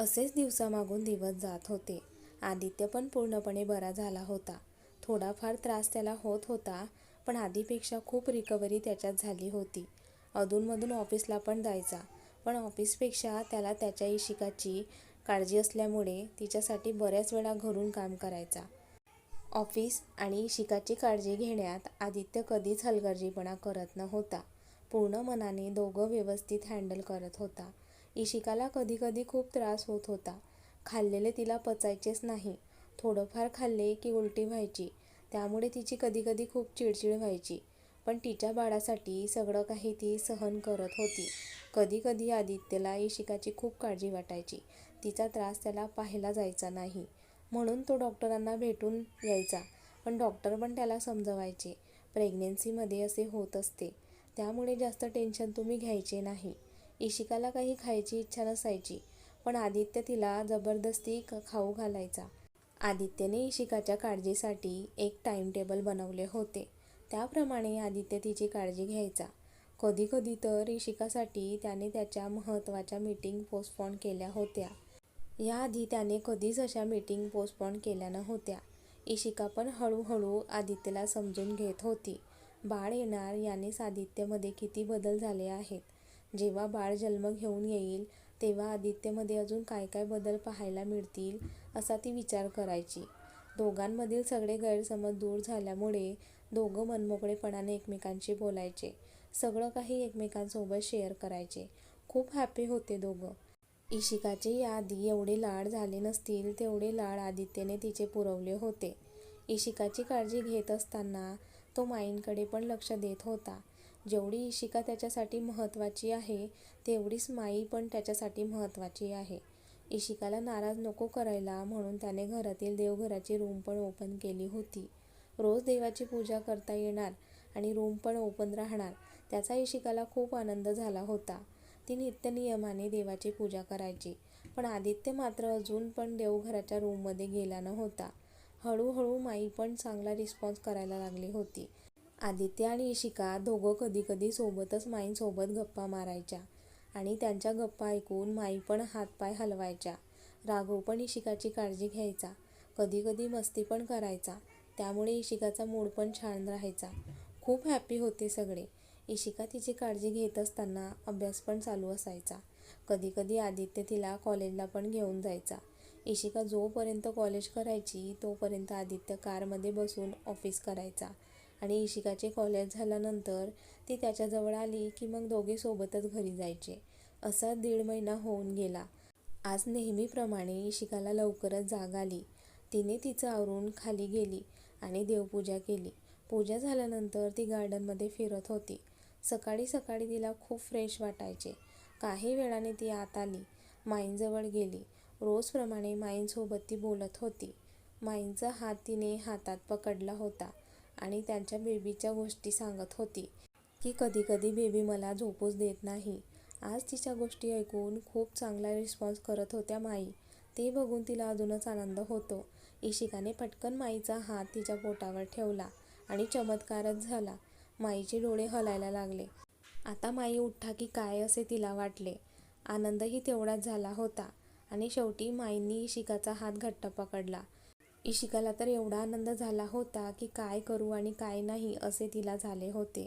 असेच दिवसामागून दिवस जात होते. आदित्य पण पूर्णपणे बरा झाला होता. थोडाफार त्रास त्याला होत होता, पण आधीपेक्षा खूप रिकव्हरी त्याच्यात झाली होती. अधूनमधून ऑफिसला पण जायचा, पण ऑफिसपेक्षा त्याला त्याच्या इशिकाची काळजी असल्यामुळे तिच्यासाठी बऱ्याच वेळा घरून काम करायचा. ऑफिस आणि शिकाची काळजी घेण्यात आदित्य कधीच हलगर्जीपणा करत नव्हता. पूर्ण मनाने दोघं व्यवस्थित हँडल करत होता. इशिकाला कधीकधी खूप त्रास होत होता. खाल्लेले तिला पचायचेच नाही. थोडंफार खाल्ले की उलटी व्हायची, त्यामुळे तिची कधीकधी खूप चिडचिड व्हायची. पण तिच्या बाळासाठी सगळं काही ती सहन करत होती. कधीकधी आदित्यला इशिकाची खूप काळजी वाटायची. तिचा त्रास त्याला पाहायला जायचा नाही, म्हणून तो डॉक्टरांना भेटून यायचा. पण डॉक्टर पण त्याला समजवायचे, प्रेग्नन्सीमध्ये असे होत असते, त्यामुळे जास्त टेन्शन तुम्ही घ्यायचे नाही. इशिकाला काही खायची इच्छा नसायची, पण आदित्य तिला जबरदस्ती खाऊ घालायचा. आदित्यने इशिकाच्या काळजीसाठी एक टाईमटेबल बनवले होते. त्याप्रमाणे आदित्य तिची काळजी घ्यायचा. कधी कधी तर इशिकासाठी त्याने त्याच्या महत्त्वाच्या मीटिंग पोस्टपोन केल्या होत्या. याआधी त्याने कधीच अशा मीटिंग पोस्टपोन केल्या नव्हत्या. इशिका पण हळूहळू आदित्यला समजून घेत होती. बाळ येणार यानेच आदित्यमध्ये किती बदल झाले आहेत. जेव्हा बाळ जन्म घेऊन येईल, तेव्हा आदित्यमध्ये अजून काय काय बदल पाहायला मिळतील, असा ती विचार करायची. दोघांमधील सगळे गैरसमज दूर झाल्यामुळे दोघं मनमोकळेपणाने एकमेकांशी बोलायचे. सगळं काही एकमेकांसोबत शेअर करायचे. खूप हॅपी होते दोघं. इशिकाचे याआधी एवढे लाड झाले नसतील, तेवढे लाड आदित्यने तिचे पुरवले होते. इशिकाची काळजी घेत असताना तो माईंकडे पण लक्ष देत होता. जेवढी इशिका त्याच्यासाठी महत्त्वाची आहे, तेवढीच माई पण त्याच्यासाठी महत्त्वाची आहे. इशिकाला नाराज नको करायला म्हणून त्याने घरातील देवघराची रूम पण ओपन केली होती. रोज देवाची पूजा करता येणार आणि रूम पण ओपन राहणार, त्याचा इशिकाला खूप आनंद झाला होता. ती नित्यनियमाने देवाची पूजा करायची. पण आदित्य मात्र अजून पण देवघराच्या रूममध्ये गेला नव्हता. हळूहळू माई पण चांगला रिस्पॉन्स करायला लागली होती. आदित्य आणि इशिका दोघं कधी कधी सोबतच माईंसोबत गप्पा मारायच्या आणि त्यांच्या गप्पा ऐकून माई पण हातपाय हलवायच्या. राघव पण इशिकाची काळजी घ्यायचा. कधी कधी मस्ती पण करायचा, त्यामुळे इशिकाचा मूड पण छान राहायचा. खूप हॅपी होते सगळे. इशिका तिची काळजी घेत असताना अभ्यास पण चालू असायचा. कधी कधी आदित्य तिला कॉलेजला पण घेऊन जायचा. इशिका जोपर्यंत कॉलेज करायची, तोपर्यंत आदित्य कारमध्ये बसून ऑफिस करायचा आणि इशिकाचे कॉलेज झाल्यानंतर ती त्याच्याजवळ आली की मग दोघे सोबतच घरी जायचे. असा दीड महिना होऊन गेला. आज नेहमीप्रमाणे इशिकाला लवकरच जाग आली. तिने तिचं आवरून खाली गेली आणि देवपूजा केली. पूजा झाल्यानंतर ती गार्डनमध्ये फिरत होती. सकाळी सकाळी तिला खूप फ्रेश वाटायचे. काही वेळाने ती आत आली. माईंजवळ गेली. रोजप्रमाणे माईंसोबत ती बोलत होती. माईंचा हात तिने हातात पकडला होता आणि त्यांच्या बेबीच्या गोष्टी सांगत होती. की कधी कधी बेबी मला झोपूच देत नाही. आज तिच्या गोष्टी ऐकून खूप चांगला रिस्पॉन्स करत होत्या माई. ते बघून तिला अजूनच आनंद होतो. इशिकाने पटकन माईचा हात तिच्या पोटावर ठेवला आणि चमत्कारच झाला. माईचे डोळे हलायला लागले. आता माई उठा की काय असे तिला वाटले. आनंदही तेवढाच झाला होता आणि शेवटी माईंनी इशिकाचा हात घट्ट पकडला. इशिकाला तर एवढा आनंद झाला होता की काय करू आणि काय नाही असे तिला झाले होते.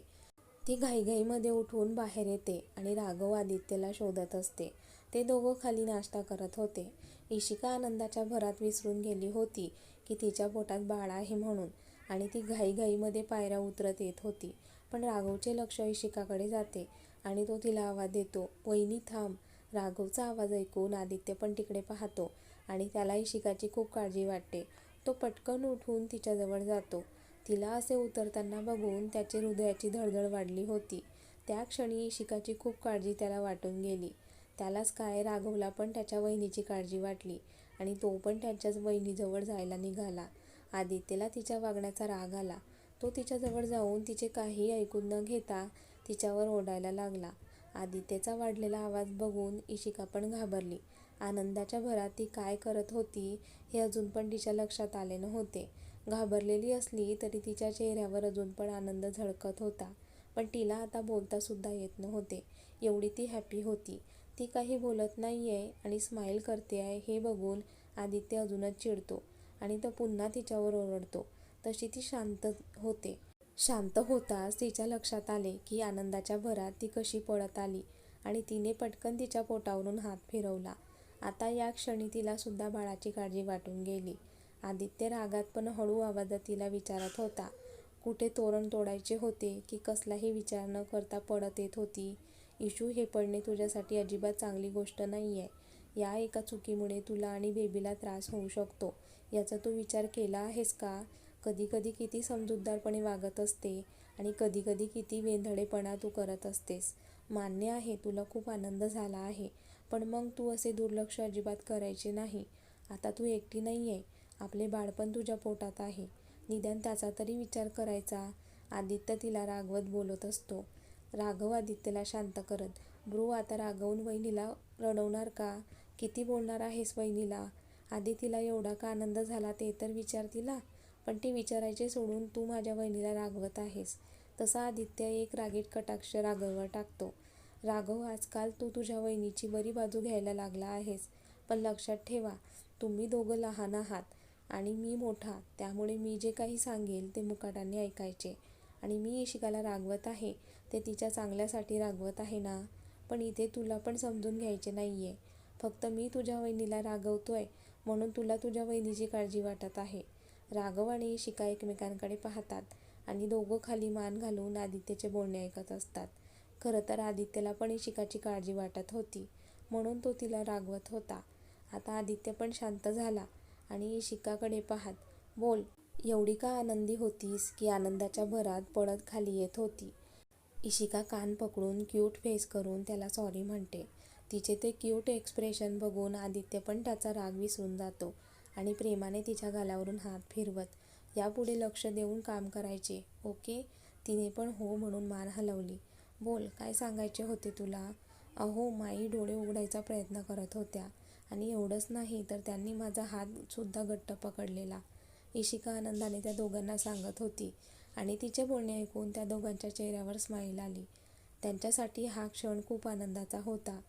ती घाईघाईमध्ये उठून बाहेर येते आणि राघव आदित्यला शोधत असते. ते दोघं खाली नाश्ता करत होते. इशिका आनंदाच्या भरात विसरून गेली होती की तिच्या पोटात बाळ आहे म्हणून आणि ती घाईघाईमध्ये पायऱ्या उतरत येत होती. पण राघवचे लक्ष इशिकाकडे जाते आणि तो तिला आवाज देतो, वहिनी थांब. राघवचा आवाज ऐकून आदित्य पण तिकडे पाहतो आणि त्याला इशिकाची खूप काळजी वाटते. तो पटकन उठून तिच्याजवळ जातो. तिला असे उतरताना बघून त्याची हृदयाची धडधड वाढली होती. त्या क्षणी इशिकाची खूप काळजी त्याला वाटून गेली. त्यालाच काय, राघवला पण त्याच्या वहिनीची काळजी वाटली आणि तो पण त्याच्याच वहिनीजवळ जायला निघाला. आदित्यला तिच्या वागण्याचा राग आला. तो तिच्याजवळ जाऊन तिचे काहीही ऐकून न घेता तिच्यावर ओढायला लागला. आदित्यचा वाढलेला आवाज बघून इशिका पण घाबरली. आनंदाच्या भरात ती काय करत होती, हे अजून पण तिच्या लक्षात आले नव्हते. घाबरलेली असली तरी तिच्या चेहऱ्यावर अजून पण आनंद झळकत होता. पण तिला आता बोलता सुद्धा येत नव्हते, एवढी ती हॅपी होती. ती काही बोलत नाही आहे आणि स्माईल करते आहे हे बघून आदित्य अजूनच चिडतो आणि तो पुन्हा तिच्यावर ओरडतो तशी ती शांत होते शांत होताच तिच्या लक्षात आले की आनंदाच्या भरात ती कशी पळत आली आणि तिने पटकन तिच्या पोटावरून हात फिरवला आता या क्षणी तिला सुद्धा बाळाची काळजी वाटून गेली. आदित्य रागात पण हळू आवाजात तिला विचारत होता कुठे तोरण तोडायचे होते की कसलाही विचार न करता पडत येत होती? इशू हे पडणे तुझ्यासाठी अजिबात चांगली गोष्ट नाही आहे या एका चुकीमुळे तुला आणि बेबीला त्रास होऊ शकतो. याचा तू विचार केला आहेस का? कधीकधी किती समजूतदारपणे वागत असते आणि कधीकधी किती वेंधळेपणा तू करत असतेस. मान्य आहे तुला खूप आनंद झाला आहे. पण मग तू असे दुर्लक्ष अजिबात करायचे नाही. आता तू एकटी नाही आहे आपले बाळपण तुझ्या पोटात आहे. निदान त्याचा तरी विचार करायचा. आदित्य तिला रागवत बोलत असतो. राघव आदित्यला शांत करत ब्रू आता रागवून वहिनीला रडवणार का? किती बोलणार आहेस वहिनीला? आधी तिला एवढा का आनंद झाला ते तर विचार तिला. पण ती विचारायचे सोडून तू माझ्या वहिनीला रागवत आहेस. तसा आदित्य एक रागीट कटाक्ष राघववर टाकतो. राघव आजकाल तू तुझ्या वहिनीची बरी बाजू घ्यायला लागला आहेस पण लक्षात ठेवा तुम्ही दोघं लहान आहात आणि मी मोठा त्यामुळे मी जे काही सांगेल ते मुकाटाने ऐकायचे. आणि मी इशिकाला रागवत आहे ते तिच्या चांगल्यासाठी रागवत आहे ना? पण इथे तुला पण समजून घ्यायचे नाही आहे फक्त मी तुझ्या वहिनीला रागवतोय म्हणून तुला तुझ्या वहिनीची काळजी वाटत आहे. राघव आणि इशिका एकमेकांकडे पाहतात आणि दोघं खाली मान घालून आदित्यचे बोलणे ऐकत असतात. खरं तर आदित्यला पण इशिकाची काळजी वाटत होती. म्हणून तो तिला रागवत होता. आता आदित्य पण शांत झाला. आणि इशिकाकडे पाहत बोल एवढी का आनंदी होतीस की आनंदाच्या भरात पडत खाली येत होती इशिका कान पकडून क्यूट फेस करून त्याला सॉरी म्हणते. तिचे ते क्यूट एक्सप्रेशन बघून आदित्य पण त्याचा राग विसरून जातो आणि प्रेमाने तिच्या गालावरून हात फिरवत यापुढे लक्ष देऊन काम करायचे ओके तिने पण हो म्हणून मान हलवली. बोल काय सांगायचे होते तुला? अहो माई डोळे उघडायचा प्रयत्न करत होत्या. आणि एवढंच नाही तर त्यांनी माझा हातसुद्धा घट्ट पकडलेला. इशिका आनंदाने त्या दोघांना सांगत होती आणि तिचे बोलणे ऐकून त्या दोघांच्या चेहऱ्यावर स्माईल आली. त्यांच्यासाठी हा क्षण खूप आनंदाचा होता.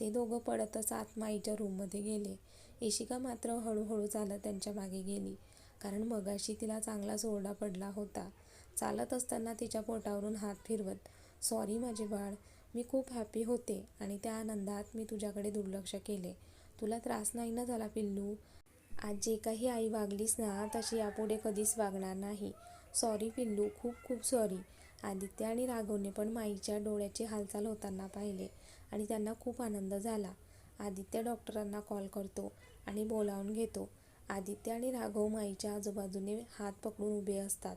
ते दोघं पडतच आत माईच्या रूममध्ये गेले. इशिका मात्र हळूहळू चालत त्यांच्या मागे गेली कारण मगाशी तिला चांगलाच ओरडा पडला होता. चालत असताना तिच्या पोटावरून हात फिरवत सॉरी माझे बाळ. मी खूप हॅपी होते आणि त्या आनंदात मी तुझ्याकडे दुर्लक्ष केले. तुला त्रास नाही ना झाला पिल्लू? आज जे काही आई वागलीस ना तशी यापुढे कधीच वागणार नाही. सॉरी पिल्लू खूप खूप सॉरी आदित्य आणि राघवने पण माईच्या डोळ्याची हालचाल होताना पाहिले आणि त्यांना खूप आनंद झाला. आदित्य डॉक्टरांना कॉल करतो आणि बोलावून घेतो. आदित्य आणि राघव माईच्या आजूबाजूने हात पकडून उभे असतात.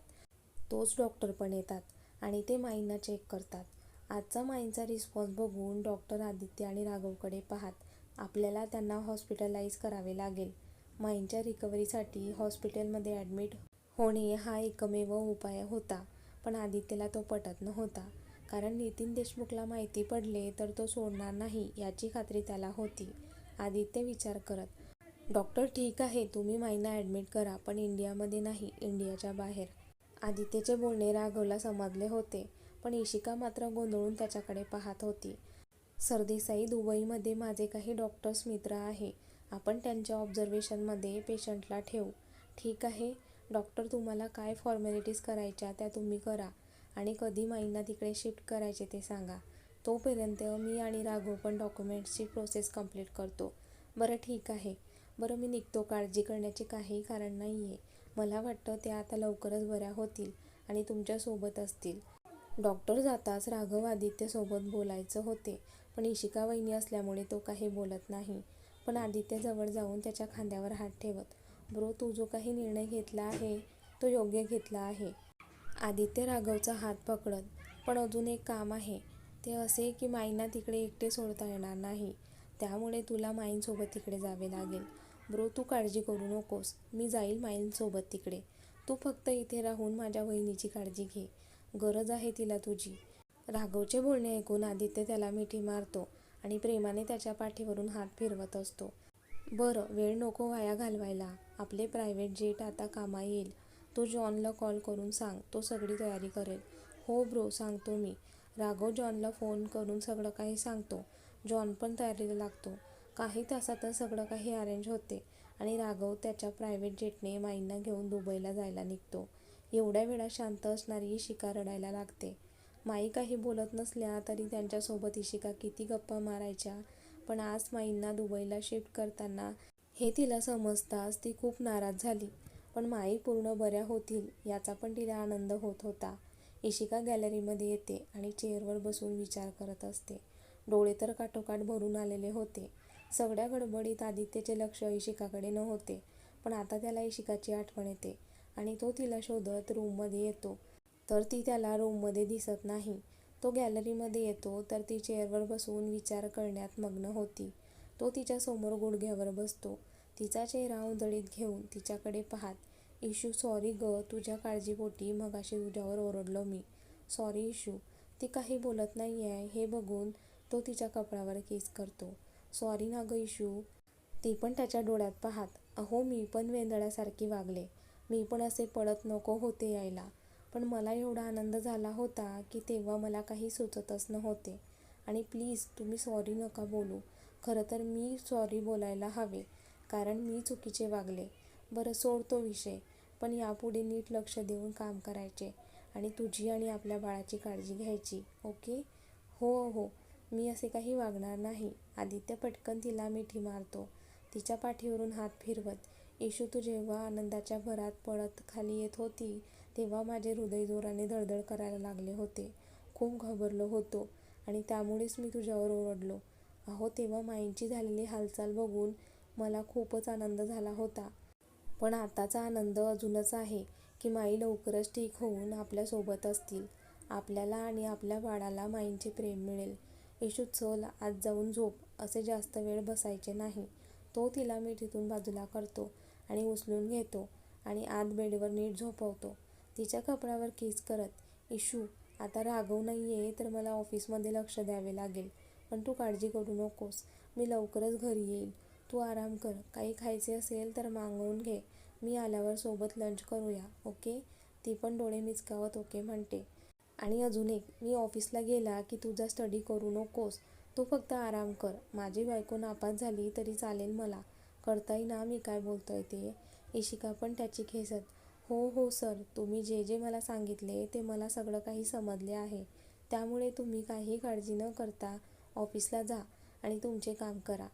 तोच डॉक्टर पण येतात. आणि ते माईंना चेक करतात. आजचा माईंचा रिस्पॉन्स बघून डॉक्टर आदित्य आणि राघवकडे पाहत आपल्याला त्यांना हॉस्पिटलाइज करावे लागेल. माईंच्या रिकव्हरीसाठी हॉस्पिटलमध्ये ॲडमिट होणे हा एकमेव उपाय होता पण आदित्यला तो पटत नव्हता. कारण नितीन देशमुखला माहिती पडले तर तो सोडणार नाही याची खात्री त्याला होती. आदित्य विचार करत डॉक्टर ठीक आहे तुम्ही माईंना ॲडमिट करा पण इंडियामध्ये नाही इंडियाच्या बाहेर. आदित्यचे बोलणे राघवला समजले होते पण इशिका मात्र गोंधळून त्याच्याकडे पाहत होती. सरदेसाई दुबईमध्ये माझे काही डॉक्टर्स मित्र आहे. आपण त्यांच्या ऑब्झर्वेशनमध्ये पेशंटला ठेवू. ठीक आहे डॉक्टर तुम्हाला काय फॉर्मॅलिटीज करायच्या त्या तुम्ही करा आणि कधी माईंना तिकडे शिफ्ट करायचे ते सांगा. तोपर्यंत मी आणि राघव पण डॉक्युमेंट्सची प्रोसेस कंप्लीट करतो. बरं ठीक आहे. बरं मी निघतो. काळजी करण्याचे काही कारण नाही आहे मला वाटतं त्या आता लवकरच बऱ्या होतील आणि तुमच्यासोबत असतील. डॉक्टर जाताच राघव आदित्यसोबत बोलायचं होते पण इशिका वहिनी असल्यामुळे तो काही बोलत नाही. पण आदित्य जवळ जाऊन त्याच्या खांद्यावर हात ठेवत ब्रो तू जो काही निर्णय घेतला आहे तो योग्य घेतला आहे. आदित्य राघवचा हात पकडत पण अजून एक काम आहे. ते असे की माईंना तिकडे एकटे सोडता येणार नाही. त्यामुळे तुला माईंसोबत तिकडे जावे लागेल. ब्रो तू काळजी करू नकोस. मी जाईल माईंसोबत तिकडे. तू फक्त इथे राहून माझ्या वहिनीची काळजी घे. गरज आहे तिला तुझी. राघवचे बोलणे ऐकून आदित्य त्याला मिठी मारतो आणि प्रेमाने त्याच्या पाठीवरून हात फिरवत असतो. बरं वेळ नको वाया घालवायला. आपले प्रायव्हेट जेट आता कामा येईल. तू जॉनला कॉल करून सांग. तो सगळी तयारी करेल. हो ब्रो सांगतो मी. राघव जॉनला फोन करून सगळं काही सांगतो. जॉन पण तयारीला लागतो. काही तासातच सगळं काही अरेंज होते आणि राघव त्याच्या प्रायव्हेट जेटने माईंना घेऊन दुबईला जायला निघतो. एवढ्या वेळा शांत असणारी इशिका रडायला लागते. माई काही बोलत नसल्या तरी त्यांच्यासोबत इशिका किती गप्पा मारायच्या पण आज माईंना दुबईला शिफ्ट करताना हे तिला समजताच ती खूप नाराज झाली. पण माई पूर्ण बऱ्या होतील याचा पण तिला आनंद होत होता. इशिका गॅलरीमध्ये येते आणि चेअरवर बसून विचार करत असते. डोळे तर काठोकाठ भरून आलेले होते. सगळ्या गडबडीत आदित्यचे लक्ष इशिकाकडे नव्हते पण आता त्याला इशिकाची आठवण येते आणि तो तिला शोधत रूममध्ये येतो. तर ती त्याला रूममध्ये दिसत नाही. तो गॅलरीमध्ये येतो तर ती चेअरवर बसून विचार करण्यात मग्न होती. तो तिच्या समोर गुडघ्यावर बसतो. तिचा चेहरा उधळीत घेऊन तिच्याकडे पाहात इशू सॉरी ग तुझ्या काळजीपोटी मगाशी तुझ्यावर ओरडलो मी. सॉरी इशू ती काही बोलत नाही आहे हे बघून तो तिच्या कपडावर केस करतो. सॉरी ना ग इशू. ती पण त्याच्या डोळ्यात पाहात अहो मी पण वेंदळ्यासारखी वागले. मी पण असे पळत नको होते यायला. पण मला एवढा आनंद झाला होता की तेव्हा मला काही सुचतच नव्हते. आणि प्लीज तुम्ही सॉरी नका बोलू. खरं तर मी सॉरी बोलायला हवे कारण मी चुकीचे वागले. बरं सोडतो विषय. पण यापुढे नीट लक्ष देऊन काम करायचे. आणि तुझी आणि आपल्या बाळाची काळजी घ्यायची ओके? हो हो. मी असे काही वागणार नाही. आदित्य पटकन तिला मिठी मारतो. तिच्या पाठीवरून हात फिरवत येशू तू जेव्हा आनंदाच्या भरात पळत खाली येत होती तेव्हा माझे हृदय जोराने धडधड करायला लागले होते. खूप घाबरलो होतो आणि त्यामुळेच मी तुझ्यावर ओरडलो. अहो तेव्हा माईंची झालेली हालचाल बघून मला खूपच आनंद झाला होता. पण आताचा आनंद अजूनच आहे की माई लवकरच ठीक होऊन आपल्यासोबत असतील. आपल्याला आणि आपल्या बाळाला माईंचे प्रेम मिळेल. इशू चल आज जाऊन झोप असे जास्त वेळ बसायचे नाही. तो तिला मिठीतून बाजूला करतो आणि उचलून घेतो आणि आत बेडवर नीट झोपवतो. तिच्या कपड्यावर केस करत इशू आता राघव नाही आहे तर मला ऑफिसमध्ये लक्ष द्यावे लागेल पण तू काळजी करू नकोस मी लवकरच घरी येईल. तू आराम कर काही खायचे असेल तर मागवून घे मी आल्यावर सोबत लंच करूया ओके? ती पण डोळे मिचकावत ओके म्हणते. आणि अजून एक मी ऑफिसला गेला की तुझा स्टडी करू नकोस. तू फक्त आराम कर. माझी बायको नापास झाली तरी चालेल मला. कळतंय ना मी काय बोलतोय ते? इशिका पण त्याची खेसत हो हो सर. तुम्ही जे जे मला सांगितले ते मला सगळं काही समजले आहे. त्यामुळे तुम्ही काही काळजी न करता ऑफिसला जा आणि तुमचे काम करा.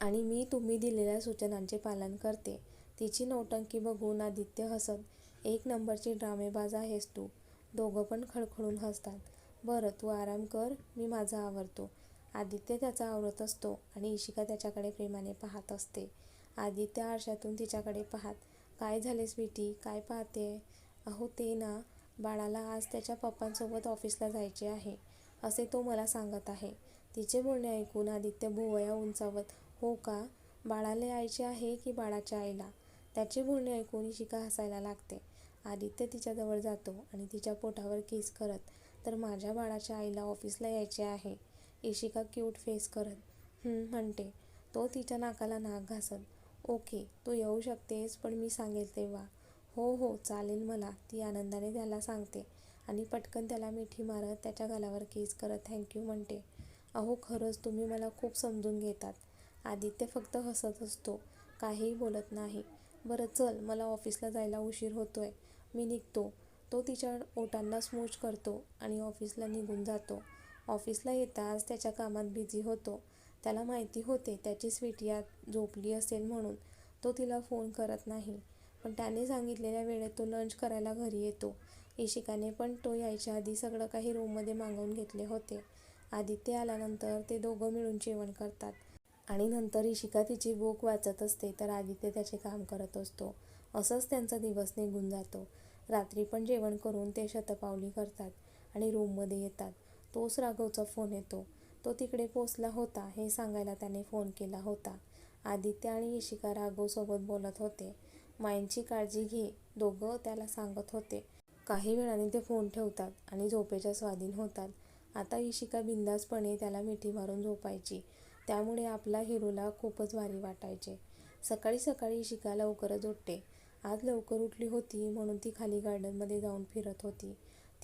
आणि मी तुम्ही दिलेल्या सूचनांचे पालन करते. तिची नौटंकी बघून आदित्य हसत एक नंबरची ड्रामेबाज आहेस तू. दोघं पण खळखळून हसतात. बरं तू आराम कर मी माझा आवरतो. आदित्य त्याचा आवरत असतो आणि इशिका त्याच्याकडे प्रेमाने पाहत असते. आदित्य आरशातून तिच्याकडे पाहत काय झाले स्वीटी? काय पाहते? अहो ते ना बाळाला आज त्याच्या पप्पांसोबत ऑफिसला जायचे आहे. असे तो मला सांगत आहे. तिचे बोलणे ऐकून आदित्य भुवया उंचावत हो का? बाळाला यायचे आहे की बाळाच्या आईला? त्याचे बोलणे ऐकून इशिका हसायला लागते. आदित्य तिच्याजवळ जातो आणि तिच्या पोटावर किस करत तर माझ्या बाळाच्या आईला ऑफिसला यायचे आहे. इशिका क्यूट फेस करत म्हणते. तो तिच्या नाकाला नाक घासत ओके तू येऊ शकतेस पण मी सांगेल तेव्हा. हो हो चालेल मला ती आनंदाने त्याला सांगते आणि पटकन त्याला मिठी मारत त्याच्या गालावर केस करत थँक्यू म्हणते. अहो खरंच तुम्ही मला खूप समजून घेतात. आदित्य फक्त हसत असतो काहीही बोलत नाही. बरं चल मला ऑफिसला जायला उशीर होतोय. मी निघतो. तो तिच्या ओटांना स्मूच करतो आणि ऑफिसला निघून जातो. ऑफिसला येताच त्याच्या कामात बिझी होतो. त्याला माहिती होते त्याची स्वीटी आत झोपली असेल म्हणून. तो तिला फोन करत नाही. पण त्याने सांगितलेल्या वेळेत तो लंच करायला घरी येतो. इशिकाने पण तो यायच्या आधी सगळं काही रूममध्ये मागवून घेतले होते. आदित्य आल्यानंतर ते दोघं मिळून जेवण करतात. आणि नंतर इशिका तिची बुक वाचत असते तर आदित्य त्याचे काम करत असतो. असंच त्यांचा दिवस निघून जातो. रात्री पण जेवण करून ते शतपावली करतात आणि रूममध्ये येतात. तोच राघवचा फोन येतो. तो तिकडे पोचला होता हे सांगायला त्याने फोन केला होता. आदित्य आणि इशिका राघवसोबत बोलत होते. माईंची काळजी घे दोघं त्याला सांगत होते. काही वेळाने ते फोन ठेवतात आणि झोपेच्या स्वाधीन होतात. आता इशिका बिंदासपणे त्याला मिठी मारून झोपायची. त्यामुळे आपला हिरोला खूपच भारी वाटायचे. सकाळी सकाळी इशिका लवकरच उठते. आज लवकर उठली होती म्हणून ती खाली गार्डनमध्ये जाऊन फिरत होती.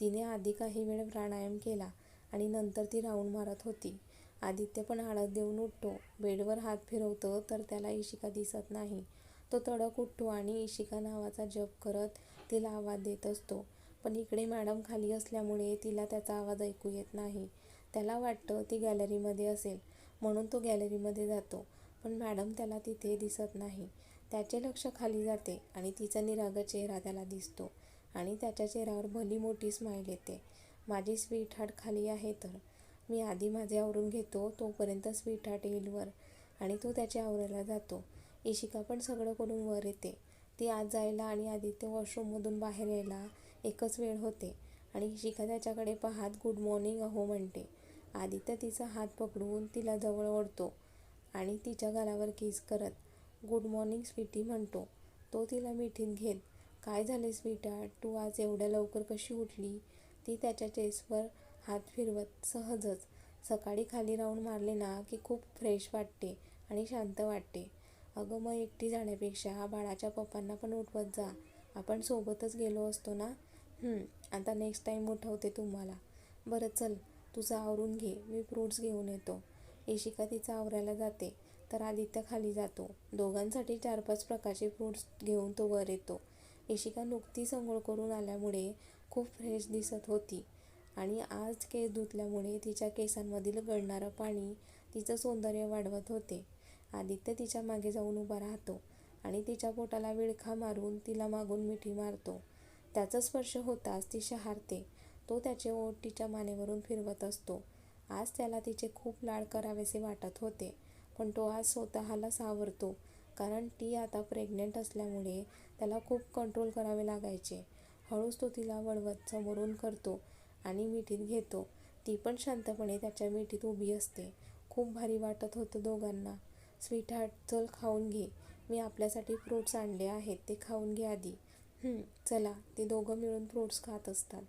तिने आधी काही वेळ प्राणायाम केला आणि नंतर ती राऊंड मारत होती. आदित्य पण आळस देऊन उठतो. बेडवर हात फिरवतो तर त्याला इशिका दिसत नाही. तो तडक उठतो आणि इशिका नावाचा जप करत तिला आवाज देत असतो. पण इकडे मॅडम खाली असल्यामुळे तिला त्याचा आवाज ऐकू येत नाही. त्याला वाटतं ती गॅलरीमध्ये असेल. म्हणून तो गॅलरीमध्ये जातो. पण मॅडम त्याला तिथे दिसत नाही. त्याचे लक्ष खाली जाते आणि तिचा निराग चेहरा त्याला दिसतो आणि त्याच्या चेहऱ्यावर भली मोठी स्माईल येते. माझी स्वीट हार्ट खाली आहे तर. मी आधी माझे आवरून घेतो तोपर्यंत स्वीट हार्ट येईल वर. आणि तो त्याच्या आवरायला जातो. इशिका पण सगळं करून वर येते. ती आत जायला आणि आदित्य वॉशरूममधून बाहेर यायला एकच वेळ होते आणि इशिका त्याच्याकडे पाहत गुड मॉर्निंग अहो म्हणते. आदित्य तिचा हात पकडून तिला जवळ ओढतो आणि तिच्या गालावर किस करत गुड मॉर्निंग स्वीटी म्हणतो. तो तिला मिठीत घेत काय झाले स्वीटा तू आज एवढ्या लवकर कशी उठली? ती त्याच्या चेसवर हात फिरवत सहजच सकाळी खाली राऊंड मारले ना की खूप फ्रेश वाटते आणि शांत वाटते. अगं मग एकटी जाण्यापेक्षा बाळाच्या पप्पांना पण उठवत जा. आपण सोबतच गेलो असतो ना? आता नेक्स्ट टाईम उठवते तुम्हाला. बरं चल. तुझं आवरून घे मी फ्रूट्स घेऊन येतो. इशिका तिचा आवरायला जाते तर आदित्य खाली जातो. दोघांसाठी चार पाच प्रकारचे फ्रूट्स घेऊन तो वर येतो. इशिका नुकतीच अंघोळ करून आल्यामुळे खूप फ्रेश दिसत होती आणि आज केस धुतल्यामुळे तिच्या केसांमधील गळणारं पाणी तिचं सौंदर्य वाढवत होते. आदित्य तिच्यामागे जाऊन उभा राहतो आणि तिच्या पोटाला विळखा मारून तिला मागून मिठी मारतो. त्याचा स्पर्श होताच ती शहारते. तो त्याचे ओठ तिच्या मानेवरून फिरवत असतो. आज त्याला तिचे खूप लाड करावेसे वाटत होते पण तो आज स्वतःला सावरतो कारण ती आता प्रेग्नेंट असल्यामुळे त्याला खूप कंट्रोल करावे लागायचे. हळूच तो तिला वळवत समोरून करतो आणि मिठीत घेतो. ती पण शांतपणे त्याच्या मिठीत उभी असते. खूप भारी वाटत होतं दोघांना. स्वीटहार्ट चल खाऊन घे. मी आपल्यासाठी फ्रूट्स आणले आहेत ते खाऊन घे आधी. चला. ते दोघं मिळून फ्रूट्स खात असतात.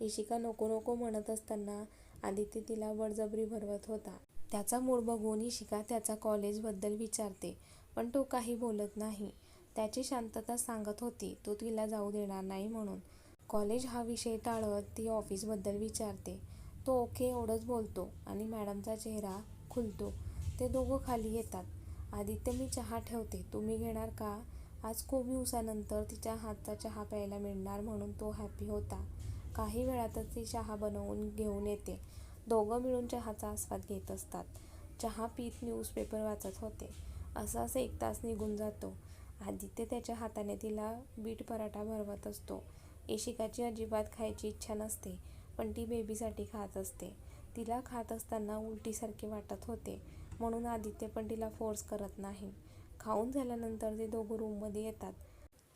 इशिका नको नको म्हणत असताना आदित्य तिला बळजबरी भरवत होता. त्याचा मूड बघून इशिका त्याचा कॉलेजबद्दल विचारते पण तो काही बोलत नाही. त्याची शांतता सांगत होती तो तिला जाऊ देणार नाही म्हणून. कॉलेज हा विषय टाळत ती ऑफिसबद्दल विचारते. तो ओके एवढंच बोलतो आणि मॅडमचा चेहरा खुलतो. ते दोघं खाली येतात. आदित्य मी चहा ठेवते. तुम्ही घेणार का? आज खूप दिवसानंतर तिच्या हातचा चहा प्यायला मिळणार म्हणून तो हॅपी होता. काही वेळातच ती चहा बनवून घेऊन येते. दोघं मिळून चहाचा आस्वाद घेत असतात. चहा पीत न्यूजपेपर वाचत होते. असाच एक तास निघून जातो. आदित्य त्याच्या हाताने तिला बीट पराठा भरवत असतो. इशिकाची अजिबात खायची इच्छा नसते पण ती बेबीसाठी खात असते. तिला खात असताना उलटीसारखे वाटत होते. म्हणून आदित्य पण तिला फोर्स करत नाही. खाऊन झाल्यानंतर ते दोघं रूममध्ये येतात.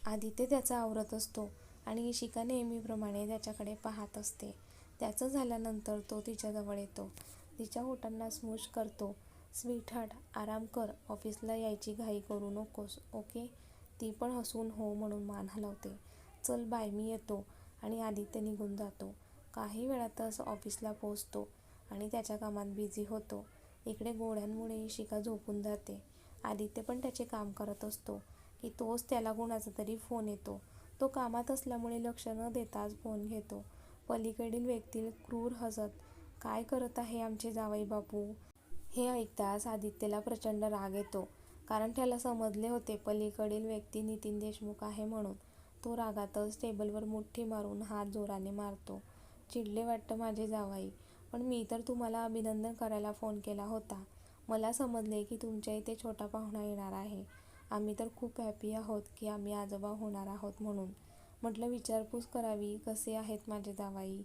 आदित्य त्याचा आवरत असतो. आणि इशिका नेहमीप्रमाणे त्याच्याकडे पाहत असते. त्याचं झाल्यानंतर तो तिच्याजवळ येतो. तिच्या ओठांना स्मूश करतो. स्वीट हार्ट आराम कर. ऑफिसला यायची घाई करू नकोस. ओके? ती पण हसून हो म्हणून मान हलवते. चल बाय मी येतो. आणि आदित्य निघून जातो. काही वेळातच ऑफिसला पोचतो आणि त्याच्या कामात बिझी होतो. इकडे गोळ्यांमुळे शिका झोपून जाते. आदित्य पण त्याचे काम करत असतो. की तोच त्याला कोणाचा तरी फोन येतो. तो कामात असल्यामुळे लक्ष न देताच फोन घेतो. पलीकडील व्यक्ती क्रूर हसत काय करत आहे आमचे जावई बापू? हे ऐकताच आदित्यला प्रचंड राग येतो. कारण त्याला समजले होते पलीकडील व्यक्ती नितीन देशमुख आहे म्हणून. तो रागातच टेबलवर मुठ्ठी मारून हात जोराने मारतो. चिडले वाटतं माझे जावाई पण मी तर तुम्हाला अभिनंदन करायला फोन केला होता. मला समजले की तुमच्या इथे छोटा पाहुणा येणार आहे. आम्ही तर खूप हॅपी आहोत की आम्ही आजोबा होणार आहोत म्हणून. म्हटलं विचारपूस करावी कसे आहेत माझे जावाई?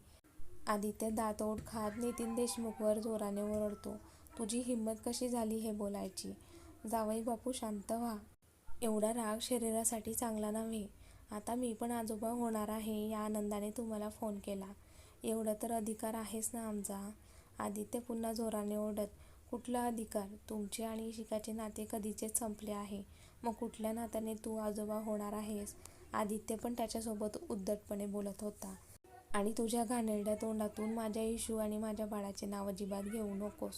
आदित्य दातोड खात नितीन देशमुखवर जोराने ओरडतो. तुझी हिंमत कशी झाली हे बोलायची? जावई बापू शांत व्हा. एवढा राग शरीरासाठी चांगला नव्हे. आता मी पण आजोबा होणार आहे या आनंदाने तुम्हाला फोन केला. एवढं तर अधिकार आहेच ना आमचा. आदित्य पुन्हा जोराने ओढत कुठला अधिकार? तुमचे आणि शिकाचे नाते कधीचेच संपले आहे. मग कुठल्या नात्याने तू आजोबा होणार आहेस? आदित्य पण त्याच्यासोबत उद्धटपणे बोलत होता. आणि तुझ्या घाणेरड्या तोंडातून माझ्या इशू आणि माझ्या बाळाचे नाव अजिबात घेऊ नकोस.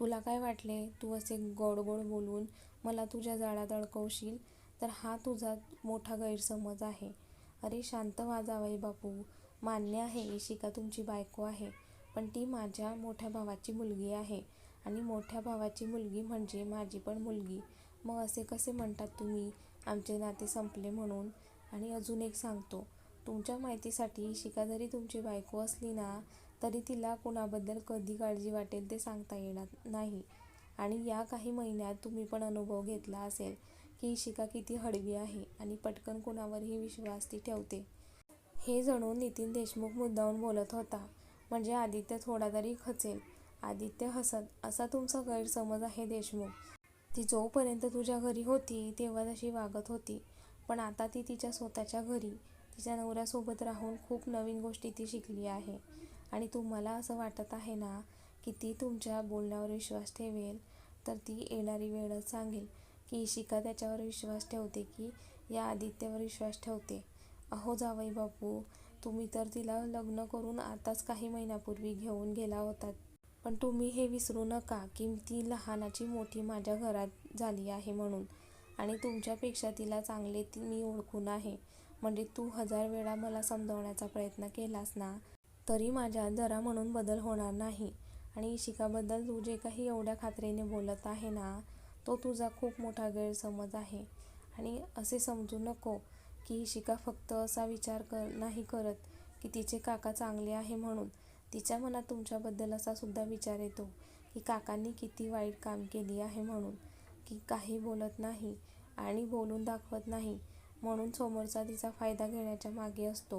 तुला काय वाटले? तू असे गोड गोड बोलून मला तुझ्या जाळ्यात अडकवशील? तर हा तुझा मोठा गैरसमज आहे. अरे शांत वाजावाई बापू. मान्य आहे इशिका तुमची बायको आहे. पण ती माझ्या मोठ्या भावाची मुलगी आहे. आणि मोठ्या भावाची मुलगी म्हणजे माझी पण मुलगी. मग असे कसे म्हणतात तुम्ही? आमचे नाते संपले म्हणून. आणि अजून एक सांगतो. तुमच्या माहितीसाठी शिका जरी तुमची बायको असली ना तरी तिला कुणाबद्दल कधी काळजी वाटेल ते सांगता येणार नाही. आणि या काही महिन्यात तुम्ही पण अनुभव घेतला असेल की शिका किती हळवी आहे आणि पटकन कोणावरही विश्वास ती ठेवते. हे जणू नितीन देशमुख मुद्दाहून बोलत होता. म्हणजे आदित्य थोडा तरी खचेल. आदित्य हसत असा तुमचा गैरसमज आहे देशमुख. ती जोपर्यंत तुझ्या घरी होती तेव्हा तशी वागत होती. पण आता ती तिच्या स्वतःच्या घरी तिच्या नवऱ्यासोबत राहून खूप नवीन गोष्टी ती शिकली आहे. आणि तुम्हाला असं वाटत आहे ना की ती तुमच्या बोलण्यावर विश्वास ठेवेल? तर ती येणारी वेळच सांगेल की इशिका त्याच्यावर विश्वास ठेवते की या आदित्यवर विश्वास ठेवते. अहो जावई बापू तुम्ही तर तिला लग्न करून आताच काही महिन्यापूर्वी घेऊन गेला होतात. पण तुम्ही हे विसरू नका की ती लहानाची मोठी माझ्या घरात झाली आहे म्हणून. आणि तुमच्यापेक्षा तिला चांगले ती मी ओळखून आहे. म्हणजे तू हजार वेळा मला समजावण्याचा प्रयत्न केलास ना तरी माझ्यात जरा म्हणून बदल होणार नाही. आणि इशिकाबद्दल तू जे काही एवढ्या खात्रीने बोलत आहे ना तो तुझा खूप मोठा गैरसमज आहे. आणि असे समजू नको की इशिका फक्त असा विचार कर नाही करत की तिचे काका चांगले आहे म्हणून. तिच्या मनात तुमच्याबद्दल असा सुद्धा विचार येतो की काकांनी किती वाईट काम केली आहे म्हणून की काही बोलत नाही आणि बोलून दाखवत नाही म्हणून समोरचा तिचा फायदा घेण्याच्या मागे असतो.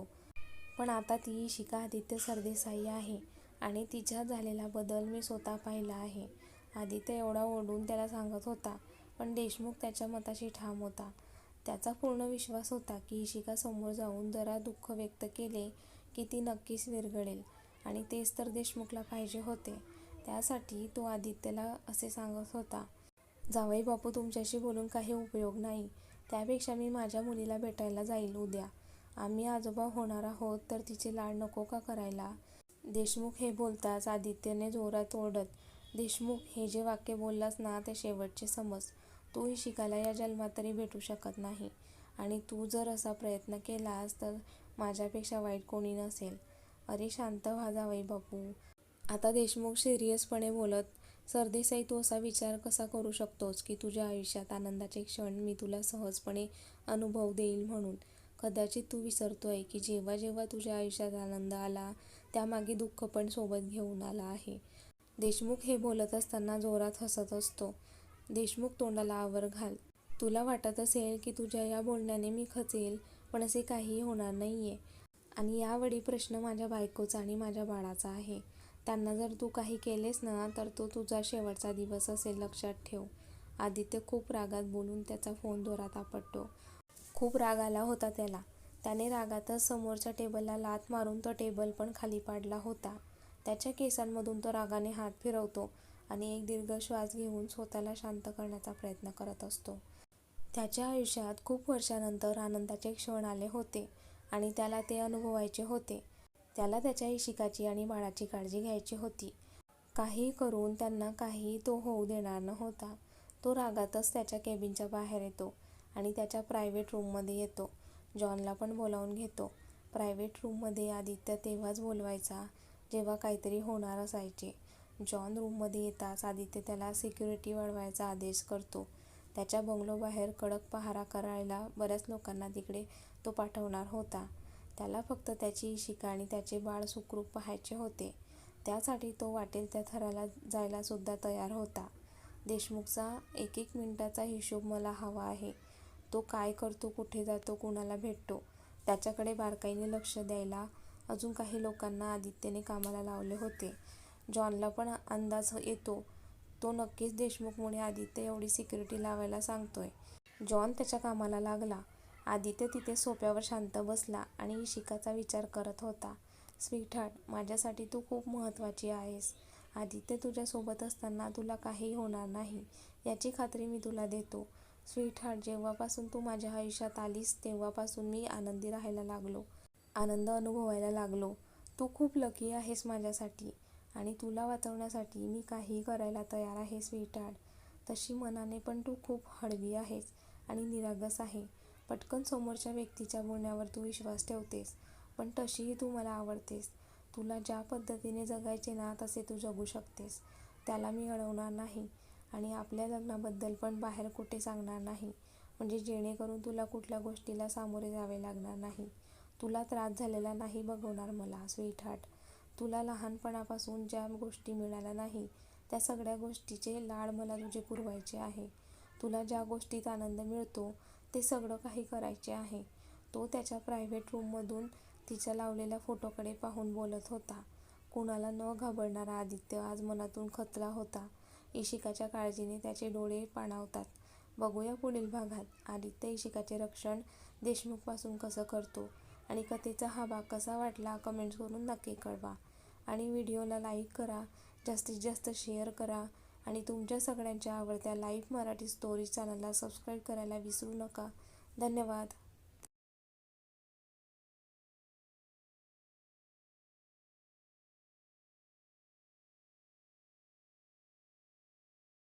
पण आता ती इशिका आदित्य सरदेसाई आहे आणि तिच्यात झालेला बदल मी स्वतः पाहिला आहे. आदित्य एवढा ओढून त्याला सांगत होता पण देशमुख त्याच्या मताशी ठाम होता. त्याचा पूर्ण विश्वास होता की इशिका समोर जाऊन जरा दुःख व्यक्त केले की ती नक्कीच विरघळेल. आणि तेच तर देशमुखला पाहिजे होते. त्यासाठी तो आदित्यला असे सांगत होता जावई बापू तुमच्याशी बोलून काही उपयोग नाही. त्यापेक्षा मी माझ्या मुलीला भेटायला जाईल उद्या. आम्ही आजोबा होणार आहोत तर तिचे लाड नको का करायला? देशमुख हे बोलताच आदित्यने जोरात ओरडत देशमुख हे जे वाक्य बोललास ना ते शेवटचे समज. तूही शिकायला या जन्मात तरी भेटू शकत नाही. आणि तू जर असा प्रयत्न केलास तर माझ्यापेक्षा वाईट कोणी नसेल. अरे शांत व्हा जावई बापू. आता देशमुख सिरियसपणे बोलत सरदेसाई तू असा विचार कसा करू शकतोस की तुझ्या आयुष्यात आनंदाचे क्षण मी तुला सहजपणे अनुभव देईल म्हणून? कदाचित तू विसरतोय की जेव्हा जेव्हा तुझ्या आयुष्यात आनंद आला त्यामागे दुःख पण सोबत घेऊन आला आहे. देशमुख हे बोलत असताना जोरात हसत असतो. देशमुख तोंडाला आवर घाल. तुला वाटत असेल की तुझ्या या बोलण्याने मी खचेल पण असे काहीही होणार नाहीये. आणि यावेळी प्रश्न माझ्या बायकोचा आणि माझ्या बाळाचा आहे. त्यांना जर तू काही केलेस ना तर तो तुझा शेवटचा दिवस असेल लक्षात ठेव. आदित्य खूप रागात बोलून त्याचा फोन जोरात आपटतो. खूप राग आला होता त्याला. त्याने रागातच समोरच्या टेबलला लाथ मारून तो टेबल पण खाली पाडला होता. त्याच्या केसांमधून तो रागाने हात फिरवतो आणि एक दीर्घ श्वास घेऊन स्वतःला शांत करण्याचा प्रयत्न करत असतो. त्याच्या आयुष्यात खूप वर्षानंतर आनंदाचे क्षण आले होते. आणि त्याला ते अनुभवायचे होते. त्याला त्याच्या इशिकाची आणि बाळाची काळजी घ्यायची होती. काही करून त्यांना काही तो होऊ देणार नव्हता. तो रागातच त्याच्या केबिनच्या बाहेर येतो आणि त्याच्या प्रायव्हेट रूममध्ये येतो. जॉनला पण बोलावून घेतो. प्रायव्हेट रूममध्ये आदित्य तेव्हाच बोलवायचा जेव्हा काहीतरी होणार असायचे. जॉन रूममध्ये येताच आदित्य त्याला सिक्युरिटी वाढवायचा आदेश करतो. त्याच्या बंगलोबाहेर कडक पहारा करायला बऱ्याच लोकांना तिकडे तो पाठवणार होता. त्याला फक्त त्याची इशिका आणि त्याचे बाळ सुखरूप पाहायचे होते. त्यासाठी तो वाटेल त्या थराला जायलासुद्धा तयार होता. देशमुखचा एक एक मिनिटाचा हिशोब मला हवा आहे. तो काय करतो कुठे जातो कुणाला भेटतो त्याच्याकडे बारकाईने लक्ष द्यायला अजून काही लोकांना आदित्यने कामाला लावले होते. जॉनला पण अंदाज येतो. तो नक्कीच देशमुखमुळे आदित्य एवढी सिक्युरिटी लावायला सांगतोय. जॉन त्याच्या कामाला लागला. आदित्य तिथे सोप्यावर शांत बसला आणि इशिकाचा विचार करत होता. स्वीटहार्ट माझ्यासाठी तू खूप महत्त्वाची आहेस. आदित्य तुझ्यासोबत असताना तुला काही होणार नाही. याची खात्री मी तुला देतो. स्वीटहार्ट जेव्हापासून तू माझ्या आयुष्यात आलीस तेव्हापासून मी आनंदी राहायला लागलो. आनंद अनुभवायला लागलो. तू खूप लकी आहेस माझ्यासाठी. आणि तुला वाचवण्यासाठी मी काहीही करायला तयार आहे स्वीटार्ड. तशी मनाने पण तू खूप हळवी आहेस आणि निरागस आहे. पटकन समोरच्या व्यक्तीच्या बोलण्यावर तू विश्वास ठेवतेस पण तशीही तू मला आवडतेस. तुला ज्या पद्धतीने जगायचे ना तसे तू जगू शकतेस. त्याला मी अडवणार नाही आणि आपल्या लग्नाबद्दल पण बाहेर कुठे सांगणार नाही. म्हणजे जेणेकरून तुला कुठल्या गोष्टीला सामोरे जावे लागणार नाही. तुला त्रास झालेला नाही बघवणार मला स्वीटहार्ट. तुला लहानपणापासून ज्या गोष्टी मिळाल्या नाही त्या सगळ्या गोष्टीचे लाड मला तुझे पुरवायचे आहे. तुला ज्या गोष्टीत आनंद मिळतो ते सगळं काही करायचे आहे. तो त्याच्या प्रायव्हेट रूममधून तिच्या लावलेल्या फोटोकडे पाहून बोलत होता. कुणाला न घाबरणारा आदित्य आज मनातून खचला होता. इशिकाच्या काळजीने त्याचे डोळे पाणावतात. बघूया पुढील भागात आदित्य इशिकाचे रक्षण देशमुखपासून कसं करतो आणि कथेचा हा भाग कसा वाटला कमेंट्स करून नक्की कळवा. आणि व्हिडिओला लाईक करा जास्तीत जास्त शेअर करा आणि तुमच्या सगळ्यांच्या आवडत्या लाईफ मराठी स्टोरी चॅनलला सबस्क्राईब करायला विसरू नका. धन्यवाद.